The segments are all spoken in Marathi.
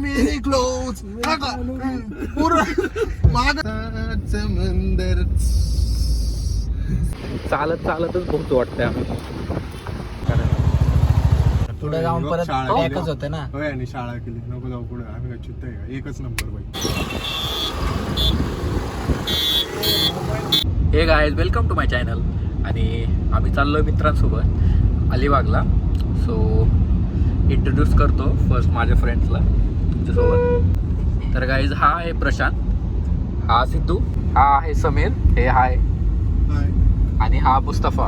मेरे क्लोज पूर्ण माग समंदर चालत चालतच पोहोचू वाटतंय आम्ही. पुढे जाऊन परत शाळा केली. होते ना? होय आणि शाळा केली. नको जाऊ पुढे. आम्ही काय चित्त आहे का? एकच नंबर बाई. Hey guys welcome to my channel आणि आम्ही चाललो मित्रांसोबत अलिबागला. सो इंट्रोड्यूस करतो फर्स्ट माझ्या फ्रेंड्सला तुमच्यासोबत. तर गाईज हा आहे प्रशांत. हा सिद्धू. हा आहे समीर. हे हाय. आणि हा मुस्तफा.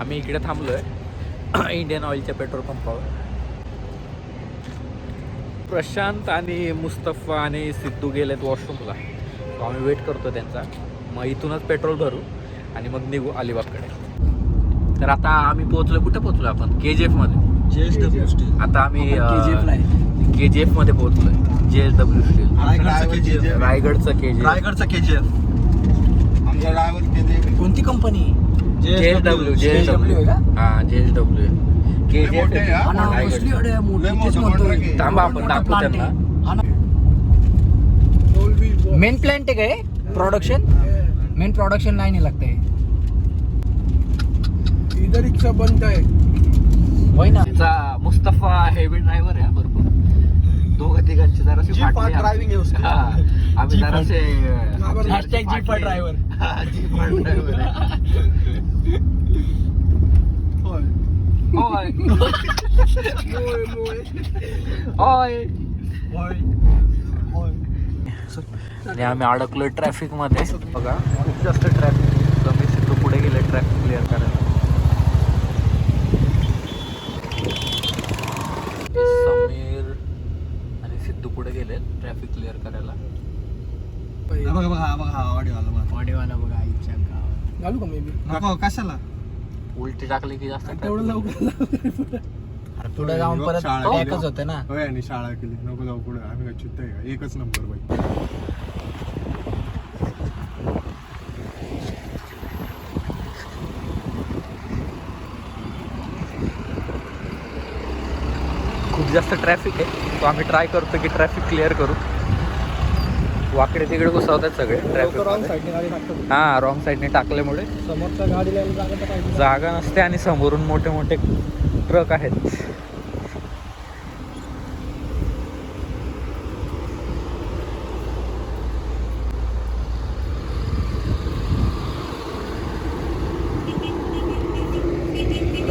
आम्ही इकडे थांबलोय. इंडियन ऑइलच्या पेट्रोल पंपावर प्रशांत आणि मुस्तफा आणि सिद्धू गेलेत वॉशरूमला आम्ही वेट करतो त्यांचा. मग इथूनच पेट्रोल भरू. आणि मग निघू अलिबागकडे तर आता आम्ही पोहोचलो कुठे पोहोचलो आपण के जी एफमध्ये आता आम्ही KGF ला के जी एफमध्ये पोहोचलोय जे एस डब्ल्यू स्टील रायगडचं के जी रायगडचा केजीएफ आमचा ड्रायव्हर केजीएफ कोणती company J S W J S W आहे का? हा जे एस डब्ल्यू के जी हा. हा आहे. थांबा आपण दाखवू त्यांना. हा. मेन प्लांट आहे काय प्रोडक्शन मेन प्रोडक्शन लाईन आहे लागते. इधर रिक्षा बंद है होय ना. तिचा मुस्तफा हेवी ड्रायव्हर आहे हा भरपूर. दोघं तिघांची जराशी Jeep फाटली driving आहे. उसकी. हा, आम्ही Jeep जरासे Driver. Hashtag Jeep for driver. Driver होय. होय. होय. होय. आणि आम्ही अडकलोय ट्रॅफिकमध्ये बघा खूप जास्त ट्रॅफिक कमी सिद्धू पुढे गेले ट्रॅफिक क्लिअर करायला. समीर आणि सिद्धू पुढे गेले ट्रॅफिक क्लिअर करायला. हा बघा बघा हा बघा हा ऑडिओ आला बघा. वाडेवाला बघा आईच्या गावात. घालू का मे बी नको कशाला? उलटी टाकली की जास्त तेवढं. लवकर अरे पुढे जाऊन परत शाळा केली. होते ना? होय आणि शाळा केली. नको जाऊ पुढे. आम्ही काय चित्त आहे का? एकच नंबर बाई. खूप जास्त ट्रॅफिक आहे. तो आम्ही ट्राय करतो की ट्रॅफिक क्लिअर करू. वाकडे तिकडे घुसवतात सगळे ट्रॅफिक साईडने गाडी टाकतो. हा रॉंग साईडने टाकल्यामुळे समोरच्या गाडीला यायला जागा तर पाहिजे. जागा नसते आणि समोरून मोठे मोठे ट्रक आहेत.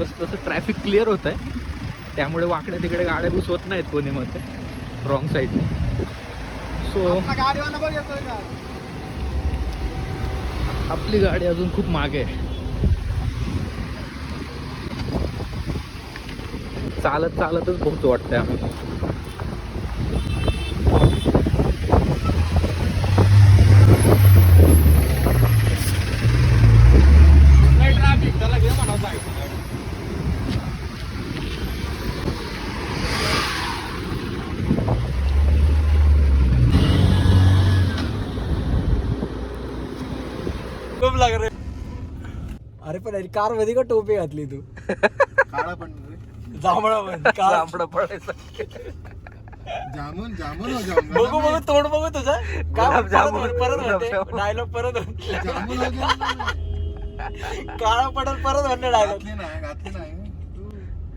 तसं तसं ट्रॅफिक क्लिअर होत आहे त्यामुळे वाकड्या तिकडे गाड्या घुसवत नाहीत कोणी मध्ये रॉंग साईडने सो आपली गाडी अजून खूप मागे आहे. चालत चालतच पोहोचू वाटतंय आम्ही. खूप लाग रे अरे पण कारमध्ये का टोपी घातली तू? काळा पण. जांभळा पण. कार- जांभळं पडायचं. जामून जामून हो बघू बघू तोंड बघू तुझं. काय गुलाबजामुन, परत म्हणते. डायलॉग परत म्हणते. जामून हो जाऊन. काळा पडत परत म्हणते डायलॉग. घातली नाही घातली नाही.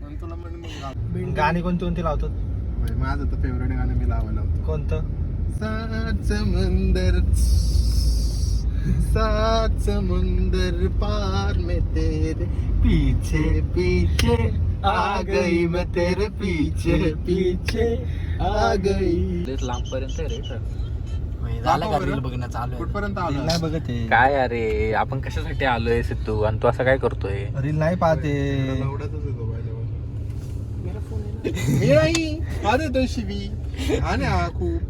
आणि तुला म्हणे मग घाल. गाणी कोणती कोणती लावतात? बाई, माझं तर फेवरेट गाणं मी लावायला होतं कोणतं? सात समंदर सात समुंदर पार में तेरे पीछे पीछे आ गई मैं तेरे पीछे पीछे आ गई। लयच लांबपर्यंत आहे रे झालं का दाखव रील बरं. बघणं चालू आहे कुठपर्यंत आला नाही बघत आहे. काय अरे आपण कशासाठी आलोय सिद्धू? आणि तू असं काय करतोय? रील नाही पाहते. येतो बायला मी नाही. हा देतो शिवी. हा ना हा खूप.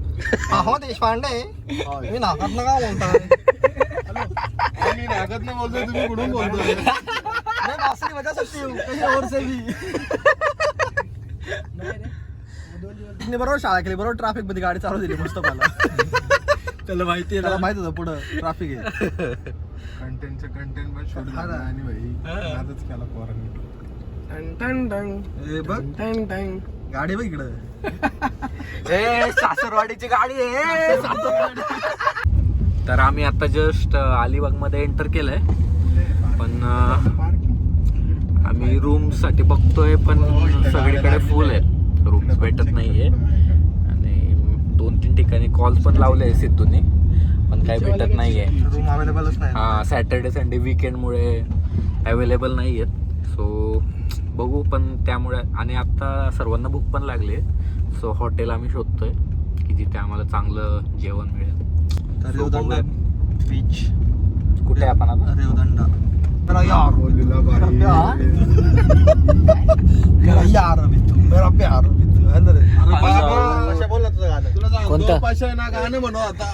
हो देशपांडे. मी नाकात ना का बोलताय? मी नागत ना बोलतोय तुम्ही कुठून बोलतोय? मैं बासरी बजा सकती हूँ कहीं और से भी तिने बरोबर शाळा केली बरोबर ट्रॅफिकमध्ये गाडी चालू दिली मस्त मला. त्याला माहिती आहे त्याला माहीत होतं पुढं ट्रॅफिक आहे. कंटेंटचं कंटेंट पण शूट झालं आणि भाई नादच केला पोरांनी. ए, बघ. गाडी बघ इकडं. ए सासरवाडीची गाडी आहे. तर आम्ही आता जस्ट अलिबागमध्ये एंटर केलंय. पण अं, आम्ही रूमसाठी बघतोय पण सगळीकडे फुल आहे रूम्स भेटत नाहीये. आणि दोन तीन ठिकाणी कॉल पण लावले सिद्धूने पण काही भेटत नाहीये. रूम अवेलेबलच नाही. हा सॅटर्डे संडे विकेंडमुळे अवेलेबल नाही आहेत सो बघू पण त्यामुळे आणि आता सर्वांना भूक पण लागली सो हॉटेल आम्ही शोधतोय की जिथे आम्हाला चांगलं जेवण मिळेल. तर रेवदंडा. बीच कुठे आहे आपण आता? रेवदंडा. मेरा यार. मेरा मेरा प्यार. है ना रे? अरे बाबा. तुझं गाणं? तुला सांगतो कोणतं? पाशा ना गाणं म्हणू आता.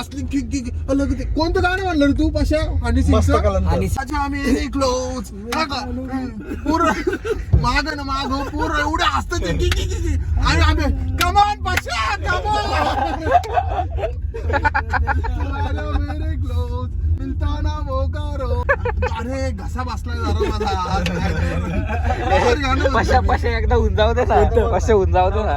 असली किक किक अलग ते कोणतं गाणं म्हणलं रे तू पाशा? आणि सिंगचं? आणि मेरे माग ना माग पूर्ण एवढं असतं ते किक किक किक. आणि आम्ही कमान पाशा कमान मेरे क्लोज मिलताना वो करो अरे घसा बसलाय जरा माझा. गाणं म्हणतो. पशा एकदा दे ना. पशा दे ना.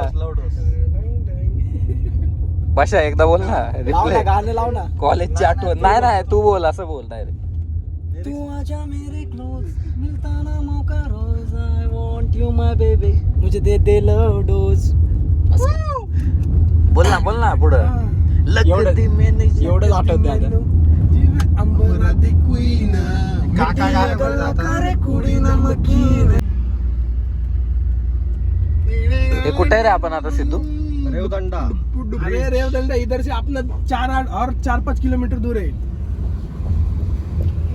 पशा एकदा बोल ना लाव ना रिप्लाय गाणं लाव ना. कॉलेजची आठवण. नाही नाही तू बोल असं बोल डायरेक्ट तू आजा मेरे क्लोज मिलता ना मौका रोज. I want you my baby मुझे दे दे लव डोज. बोल ना बोल ना पुढं. लगती मैंने एवढंच आठवते आता. अंबराती queen. काका गाणं जातात. हे कुठे आहे रे आपण आता सिद्धू? रेवदंडा. अरे रेवदंडा इधर से अपना चार आठ और चार पाच किलोमीटर दूर आहे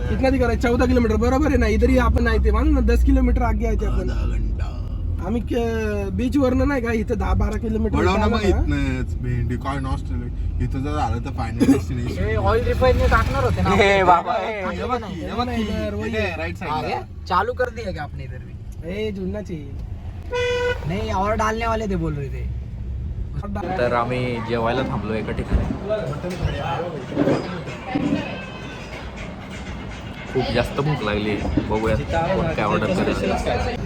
कितना दिखा रहा है चौदह किलोमीटर बरोबर आहे ना? इधर ही आपण आहे ते मान ना? दस किलोमीटर आगे आहे ते आपण आम्ही बीच वरनं नाही का? इथं दहा बारा किलोमीटर ना इथं मग आलो ना. इथनंच भेंडी काय नॉस्ट इथं जर झालं तर फायनल डेस्टिनेशन ऑइल रिफाईनरी टाकणार होते ना हे बाबा हे. नाही, इधर वही है. राईट हाँ, साइड क्या? चालू कर दिया क्या आपने इधर भी? ए जुड़ना चाहिए। नहीं और डालने वाले थे बोल रहे थे। तर आम्ही जेवायला थांबलो एका ठिकाणी. खूप जास्त भूक लागली बघूया काय ऑर्डर करायचं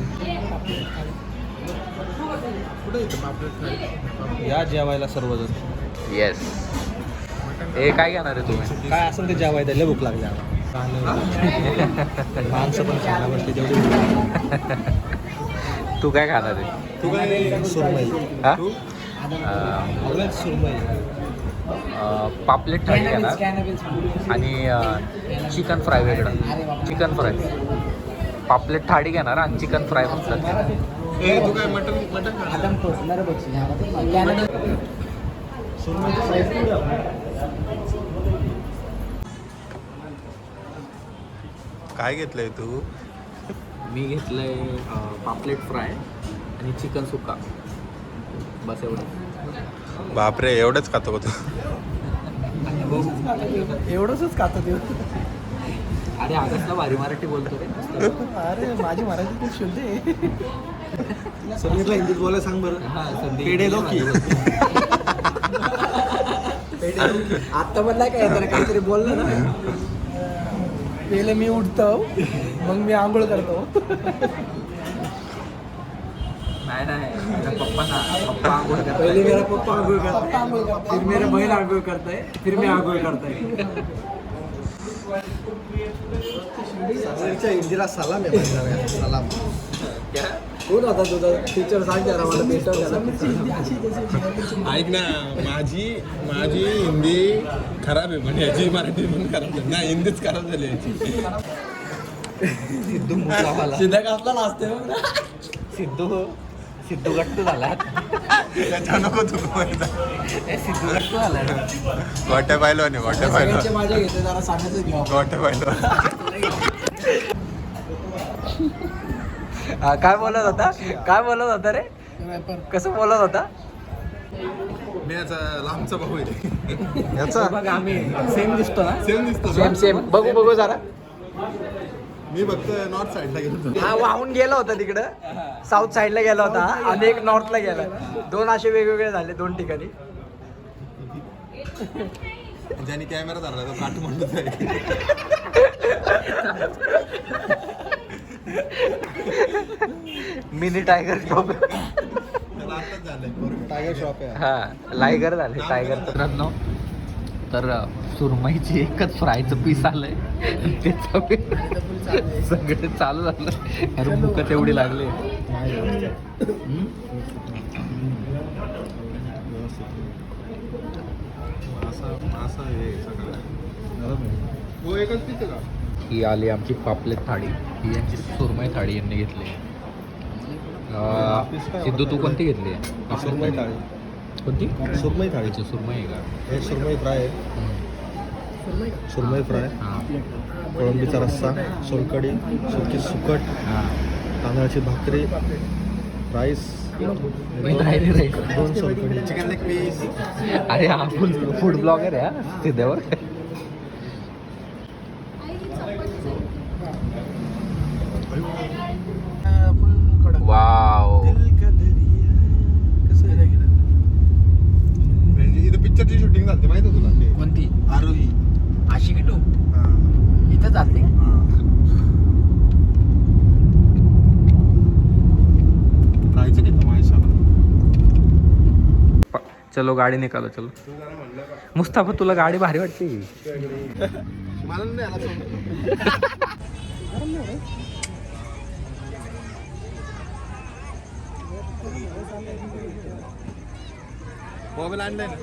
या जेवायला सर्वजण. येस हे काय घेणार आहे तुम्ही? काय असेल ते जेवायला लय भूक लागली. माणसं पण खायला बसली तेवढी. तू काय खाणार आहे? तू काय सुरमई. हा? पापलेट थाळी घेणार आणि चिकन फ्राय वेगळं. चिकन फ्राय पापलेट थाळी घेणार आणि चिकन फ्राय काय घेतलंय तू? मी घेतलंय पापलेट फ्राय आणि चिकन सुक्का. बस एवढं. बापरे एवढंच खातो का तू एवढंच खातं ते. अरे आगस्टला भारी मराठी बोलतो रे. अरे माझी मराठी खूप शुद्ध आहे. समीरला हिंदीत बोलायला सांग बरं. हा, पेढे दो की. आता म्हणलाय काय त्याला काहीतरी बोललं ना? पहिले मी उठतो मग मी आंघोळ करतो नाही नाही पप्पा ना पप्पा आंघोळ करतात. पहले मेरा पप्पा आंघोळ करता है फिर मेरा बहन आंघोळ करता है फिर मैं आंघोळ करता है हिंदीला सलाम आहे सलाम क्या? कोण होता तुझा टीचर सांग जरा मला भेटव ऐक ना माझी माझी हिंदी खराब आहे पण याची मराठी पण खराब आहे ना हिंदीच खराब झाली याची सिद्धा कसला नाचते मग सिद्धू सिद्धू गट्टू झाला. त्याच्या नको तू सिद्धू गट्टू झाला गोट्या पाहिलो नाही गोट्या सगळ्यांची पाहिलो माझ्या घेते जरा सांगायचं घेऊ गोट्या पाहिलो काय बोलत होता? काय बोलत होता रे? कसं बोलत होता? मी याचा लांबचा भाऊ आहे. याचा? बघ आम्ही सेम दिसतो ना? सेम दिसतो सेम सेम बघू बघू जरा. मी फक्त नॉर्थ साईडला गेलो. हा वाहून गेला होता तिकडं. साऊथ साईडला गेला होता. आणि एक नॉर्थला गेला. दोन असे वेगवेगळे झाले दोन ठिकाणी. ज्याने कॅमेरा धरला तो काठ म्हणत आहे mini tiger shop tiger shop आहे. हा लायगर झाले टायगर मित्रांनो तर सुरमईची एकच फ्रायचं पीस आलंय. ते सगळे चालू झालं. अरे मुख तेवढी लागले. ही आली आमची पापलेट थाळी. ही यांची सुरमई थाळी यांनी घेतली. सिद्धू तू कोणती घेतली? सुरमई थाळी. कोणती? सुरमई थाळी. अच्छा सुरमई आहे का? हे सुरमई फ्राय आहे. सुरमई फ्राय. हा. कोळंबीचा रस्सा सोलकडी सुकी सुकट हा. तांदळाची भाकरी राईस दोन सोलकडी चिकन लेग पीस अरे हा फुल फूड ब्लॉगर आहे हा. सिद्धेवर फुल कडक वाव दिल का दरिया कसं आहे रे गेलं? म्हणजे इथं पिक्चरची शूटिंग झाली माहिती तुला कोणती आरोही आशिकी टू. इथं चालते हा. इथं माहिशाला चलो गाडी निकालो चलो? मुस्ताफा तुला गाडी भारी वाटते मला नाही. हो, मोबाईल आणलाय ना.